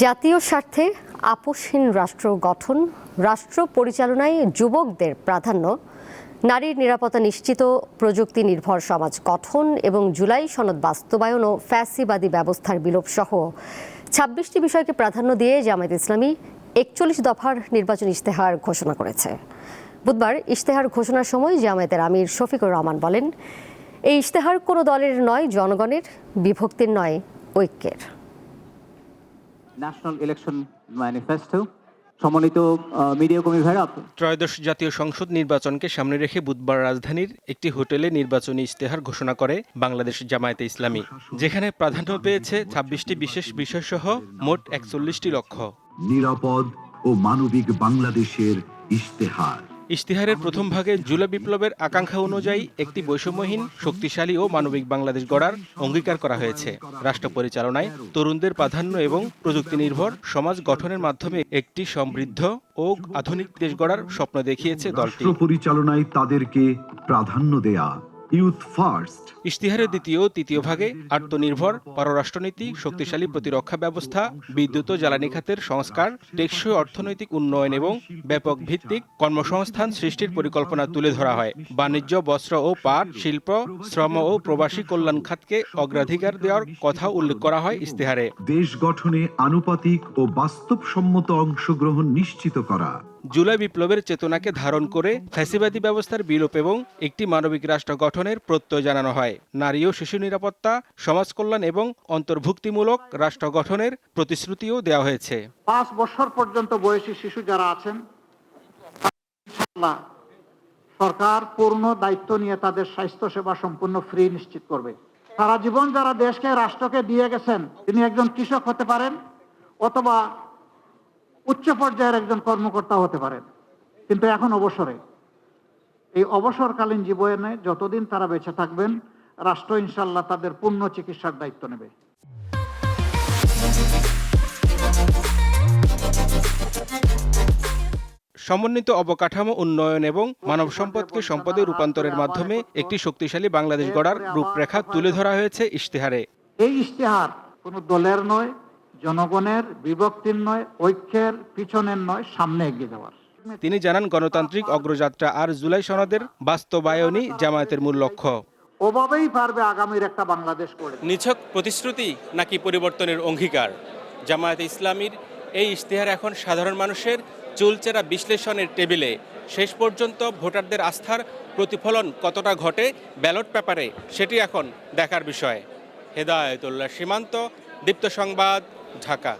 জাতীয় স্বার্থে আপোষহীন রাষ্ট্র গঠন, রাষ্ট্র পরিচালনায় যুবকদের প্রাধান্য, নারীর নিরাপত্তা নিশ্চিত, প্রযুক্তি নির্ভর সমাজ গঠন এবং জুলাই সনদ বাস্তবায়ন ও ফ্যাসিবাদী ব্যবস্থার বিলোপ সহ ছাব্বিশটি বিষয়কে প্রাধান্য দিয়ে জামায়াত ইসলামী একচল্লিশ দফার নির্বাচন ইশতেহার ঘোষণা করেছে। বুধবার ইশতেহার ঘোষণার সময় জামায়াতের আমির শফিকুর রহমান বলেন, এই ইশতেহার কোনো দলের নয়, জনগণের, বিভক্তির নয়, ঐক্যের। ন্যাশনাল ইলেকশন ম্যানিফেস্টো সম্মানিত মিডিয়া কর্মী ভাইরা ত্রয়োদশ জাতীয় সংসদ নির্বাচনকে সামনে রেখে বুধবার রাজধানীর একটি হোটেলে নির্বাচনী ইশতেহার ঘোষণা করে বাংলাদেশ জামায়াতে ইসলামী যেখানে প্রাধান্য পেয়েছে ছাব্বিশটি বিশেষ বিষয় সহ মোট একচল্লিশটি লক্ষ্য। নিরাপদ ও মানবিক বাংলাদেশের ইশতেহার। ইশতেহারের প্রথম ভাগে জুলা বিপ্লবের আকাঙ্ক্ষা অনুযায়ী একটি বৈষম্যহীন, শক্তিশালী ও মানবিক বাংলাদেশ গড়ার অঙ্গীকার করা হয়েছে। রাষ্ট্র পরিচালনায় তরুণদের প্রাধান্য এবং প্রযুক্তি নির্ভর সমাজ গঠনের মাধ্যমে একটি সমৃদ্ধ ও আধুনিক দেশ গড়ার স্বপ্ন দেখিয়েছে দলটি। পরিচালনায় তাদেরকে প্রাধান্য দেয়া ইউথ ফার্স্ট। ইশতিহারের দ্বিতীয় তৃতীয় ভাগে আত্মনির্ভর পররাষ্ট্রনীতি শক্তিশালী প্রতিরক্ষা ব্যবস্থা বিদ্যুৎ ও জ্বালানি খাতের সংস্কার টেকসই অর্থনৈতিক উন্নয়ন এবং ব্যাপক ভিত্তিক কর্মসংস্থান সৃষ্টির পরিকল্পনা তুলে ধরা হয়। বাণিজ্য বস্ত্র ও পাট শিল্প শ্রম ও প্রবাসী কল্যাণ খাতকে অগ্রাধিকার দেওয়ার কথা উল্লেখ করা হয় ইশতেহারে। দেশ গঠনে আনুপাতিক ও বাস্তবসম্মত অংশগ্রহণ নিশ্চিত করা। জুলাই বিপ্লবের চেতনাকে ধারণ করে ফ্যাসিবাদী ব্যবস্থার বিলোপ এবং একটি মানবিক রাষ্ট্র গঠনের প্রত্যয় জানানো হয়। নারী ও শিশু নিরাপত্তা, সমাজ কল্যাণ এবং অন্তর্ভুক্তিমূলক রাষ্ট্র গঠনের প্রতিশ্রুতিও দেওয়া হয়েছে। পাঁচ বছর পর্যন্ত বয়সী শিশু যারা আছেন সরকার পূর্ণ দায়িত্ব নিয়ে তাদের স্বাস্থ্য সেবা সম্পূর্ণ ফ্রি নিশ্চিত করবে। সারা জীবন যারা দেশকে, রাষ্ট্রকে দিয়ে গেছেন, তিনি একজন কৃষক হতে পারেন অথবা উচ্চ পর্যায়ের একজন কর্মকর্তা হতে পারেন। কিন্তু এখন অবসরে। এই অবসরকালীন জীবনে যতদিন তারা বেঁচে থাকবেন রাষ্ট্র ইনশাল্লাহ তাদের পূর্ণ চিকিৎসার দায়িত্ব নেবে। সমন্বিত অবকাঠামো উন্নয়ন এবং মানব সম্পদকে সম্পদে রূপান্তরের মাধ্যমে একটি শক্তিশালী বাংলাদেশ গড়ার রূপরেখা তুলে ধরা হয়েছে ইশতেহারে। এই ইশতেহার কোনো দলের নয় জনগণের বিভক্তির নয় ঐক্যের পিছনের নয় সামনে এগিয়ে যাওয়ার। তিনি জানান গণতান্ত্রিক অগ্রযাত্রা আর জুলাই সনদের বাস্তবায়নই জামায়াতের মূল লক্ষ্য। ওভাবেই পারবে আগামীর একটা বাংলাদেশ করে নিছক প্রতিশ্রুতি নাকি পরিবর্তনের অঙ্গীকার? জামায়াত ইসলামীর এই ইশতেহার এখন সাধারণ মানুষের চুলচেরা বিশ্লেষণের টেবিলে। শেষ পর্যন্ত ভোটারদের আস্থার প্রতিফলন কতটা ঘটে ব্যালট পেপারে সেটি এখন দেখার বিষয়। হেদায়তুল্লাহ সীমান্ত দীপ্ত সংবাদ। ঢাকা